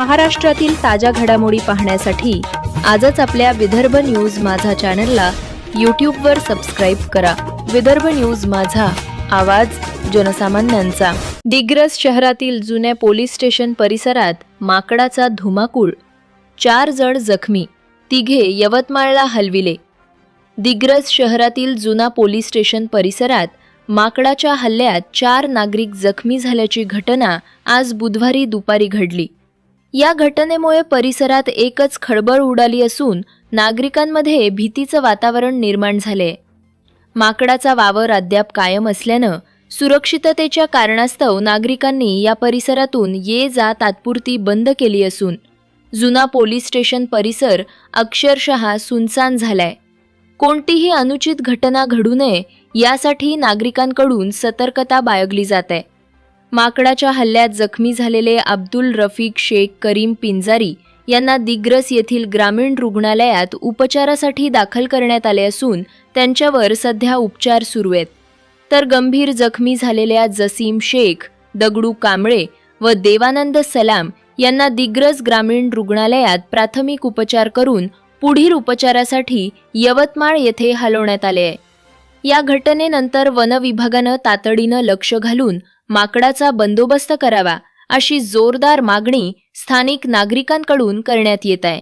महाराष्ट्रातील ताज्या घडामोडी पाहण्यासाठी आजच आपल्या विदर्भ न्यूज माझा चॅनलला यूट्यूबवर सबस्क्राईब करा. विदर्भ न्यूज माझा आवाज जनसामान्यांचा. दिग्रस शहरातील जुन्या पोलीस स्टेशन परिसरात माकडाचा धुमाकूळ. चार जण जखमी तिघे यवतमाळला हलविले. दिग्रस शहरातील जुना पोलीस स्टेशन परिसरात माकडाच्या हल्ल्यात चार नागरिक जखमी झाल्याची घटना आज बुधवारी दुपारी घडली. या घटनेमुळे परिसरात एकच खळबळ उडाली असून नागरिकांमध्ये भीतीचं वातावरण निर्माण झाले. माकडाचा वावर अद्याप कायम असल्यानं सुरक्षिततेच्या कारणास्तव नागरिकांनी या परिसरातून ये जा तात्पुरती बंद केली असून जुना पोलीस स्टेशन परिसर अक्षरशः सुनसान झालाय. कोणतीही अनुचित घटना घडू नये यासाठी नागरिकांकडून सतर्कता बाळगली जात. आहे माकडाच्या हल्ल्यात जखमी झालेले अब्दुल रफीक शेख करीम पिंजारी यांना दिग्रस येथील ग्रामीण रुग्णालयात उपचारासाठी दाखल करण्यात आले असून त्यांच्यावर सध्या उपचार सुरू आहेत. तर गंभीर जखमी झालेल्या जसीम शेख दगडू कांबळे व देवानंद सलाम यांना दिग्रस ग्रामीण रुग्णालयात प्राथमिक उपचार करून पुढील उपचारासाठी यवतमाळ येथे हलवण्यात आले आहे. या घटनेनंतर वनविभागानं तातडीनं लक्ष घालून माकडाचा बंदोबस्त करावा अशी जोरदार मागणी स्थानिक नागरिकांकडून करण्यात येत आहे.